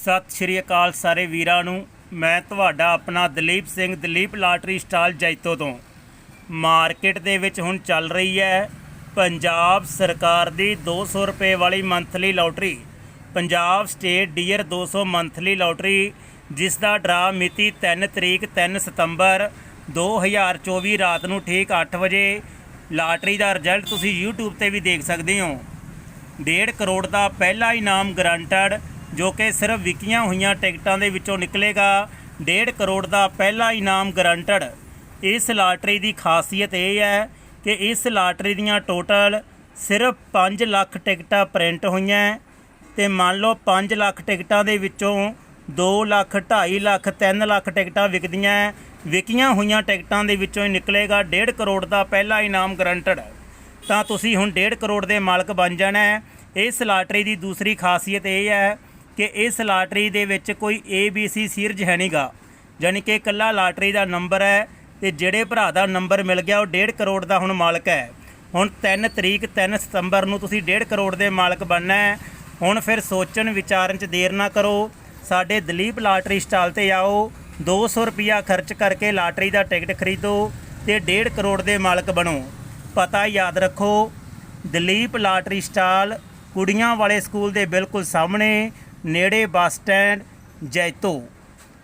ਸਤਿ ਸ਼੍ਰੀ ਅਕਾਲ ਸਾਰੇ ਵੀਰਾਂ ਨੂੰ। ਮੈਂ ਤੁਹਾਡਾ ਆਪਣਾ ਦਲੀਪ ਸਿੰਘ, ਦਲੀਪ ਲਾਟਰੀ ਸਟਾਲ ਜੈਤੋ ਤੋਂ। ਮਾਰਕੀਟ ਦੇ ਵਿੱਚ ਹੁਣ ਚੱਲ ਰਹੀ ਹੈ ਪੰਜਾਬ ਸਰਕਾਰ ਦੀ 200 ਰੁਪਏ ਵਾਲੀ monthly lottery. Punjab state dear 200 monthly lottery, ਜਿਸ ਦਾ ਡਰਾ ਮਿਤੀ 3 ਤਰੀਕ 3 ਸਤੰਬਰ 2024 ਰਾਤ ਨੂੰ ਠੀਕ 8 ਵਜੇ। ਲਾਟਰੀ ਦਾ ਰਿਜ਼ਲਟ ਤੁਸੀਂ YouTube ਤੇ ਵੀ ਦੇਖ ਸਕਦੇ ਹੋ। ਡੇਢ ਕਰੋੜ ਦਾ ਪਹਿਲਾ ਇਨਾਮ ਗਰੰਟਡ ਜੋ ਕਿ ਸਿਰਫ ਵਿਕੀਆਂ ਹੋਈਆਂ ਟਿਕਟਾਂ ਦੇ ਵਿੱਚੋਂ ਨਿਕਲੇਗਾ। ਡੇਢ ਕਰੋੜ ਦਾ ਪਹਿਲਾ ਇਨਾਮ ਗਰੰਟਡ ਇਸ ਲਾਟਰੀ ਦੀ ਖਾਸੀਅਤ ਇਹ ਹੈ ਕਿ ਇਸ ਲਾਟਰੀ ਦੀਆਂ ਟੋਟਲ ਸਿਰਫ 5 ਲੱਖ ਟਿਕਟਾਂ ਪ੍ਰਿੰਟ ਹੋਈਆਂ ਹੈ ਤੇ ਮੰਨ ਲਓ 5 ਲੱਖ ਟਿਕਟਾਂ ਦੇ ਵਿੱਚੋਂ 2 ਲੱਖ 2.5 ਲੱਖ 3 ਲੱਖ ਟਿਕਟਾਂ ਵਿਕਦੀਆਂ ਵਿਕੀਆਂ ਹੋਈਆਂ ਟਿਕਟਾਂ ਦੇ ਵਿੱਚੋਂ ਹੀ ਨਿਕਲੇਗਾ ਡੇਢ ਕਰੋੜ ਦਾ ਪਹਿਲਾ ਇਨਾਮ ਗਰੰਟਡ ਤਾਂ ਤੁਸੀਂ ਹੁਣ ਡੇਢ ਕਰੋੜ ਦੇ ਮਾਲਕ ਬਣ ਜਾਣਾ ਹੈ। ਇਸ ਲਾਟਰੀ ਦੀ ਦੂਸਰੀ ਖਾਸੀਅਤ ਇਹ ਹੈ ਕਿ ਇਸ ਲਾਟਰੀ ਦੇ ਵਿੱਚ ਕੋਈ ਏ ਬੀ ਸੀ ਸੀਰਜ ਹੈ ਨਹੀਂਗਾ ਯਾਨੀ ਕਿ ਇਕੱਲਾ ਲਾਟਰੀ ਦਾ ਨੰਬਰ ਹੈ ਤੇ ਜਿਹੜੇ ਭਰਾ ਦਾ ਨੰਬਰ ਮਿਲ ਗਿਆ ਉਹ ਡੇਢ ਕਰੋੜ ਦਾ ਹੁਣ ਮਾਲਕ ਹੈ। ਹੁਣ 3 ਤਰੀਕ 3 ਸਤੰਬਰ ਨੂੰ ਤੁਸੀਂ ਡੇਢ ਕਰੋੜ ਦੇ ਮਾਲਕ ਬਣਨਾ ਹੈ। ਹੁਣ ਫਿਰ ਸੋਚਣ, ਵਿਚਾਰਨ ਚ ਦੇਰ ਨਾ ਕਰੋ। ਸਾਡੇ ਦਲੀਪ ਲਾਟਰੀ ਸਟਾਲ ਤੇ ਆਓ। 200 ਰੁਪਿਆ ਖਰਚ ਕਰਕੇ ਲਾਟਰੀ ਦਾ ਟਿਕਟ ਖਰੀਦੋ ਤੇ ਡੇਢ ਕਰੋੜ ਦੇ ਮਾਲਕ ਬਣੋ। ਪਤਾ ਯਾਦ ਰੱਖੋ, ਦਲੀਪ ਲਾਟਰੀ ਸਟਾਲ ਕੁੜੀਆਂ ਵਾਲੇ ਸਕੂਲ ਦੇ ਬਿਲਕੁਲ ਸਾਹਮਣੇ ਨੇੜੇ ਬੱਸ ਸਟੈਂਡ ਜੈਤੋ।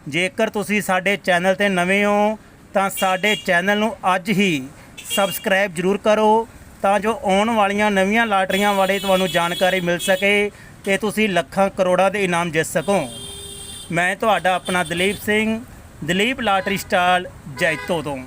ਜੇਕਰ ਤੁਸੀਂ ਸਾਡੇ ਚੈਨਲ ਤੇ ਨਵੇਂ ਹੋ, ਤਾਂ ਸਾਡੇ ਚੈਨਲ ਨੂੰ ਅੱਜ ਹੀ ਸਬਸਕ੍ਰਾਈਬ ਜ਼ਰੂਰ ਕਰੋ, ਤਾਂ ਜੋ ਆਉਣ ਵਾਲੀਆਂ ਨਵੀਆਂ ਲਾਟਰੀਆਂ ਬਾਰੇ ਤੁਹਾਨੂੰ ਜਾਣਕਾਰੀ ਮਿਲ ਸਕੇ ਤੇ ਤੁਸੀਂ ਲੱਖਾਂ ਕਰੋੜਾਂ ਦੇ ਇਨਾਮ ਜਿੱਤ ਸਕੋ। ਮੈਂ ਤੁਹਾਡਾ ਆਪਣਾ ਦਲੀਪ ਸਿੰਘ, ਦਲੀਪ ਲਾਟਰੀ ਸਟਾਲ ਜੈਤੋ ਤੋਂ।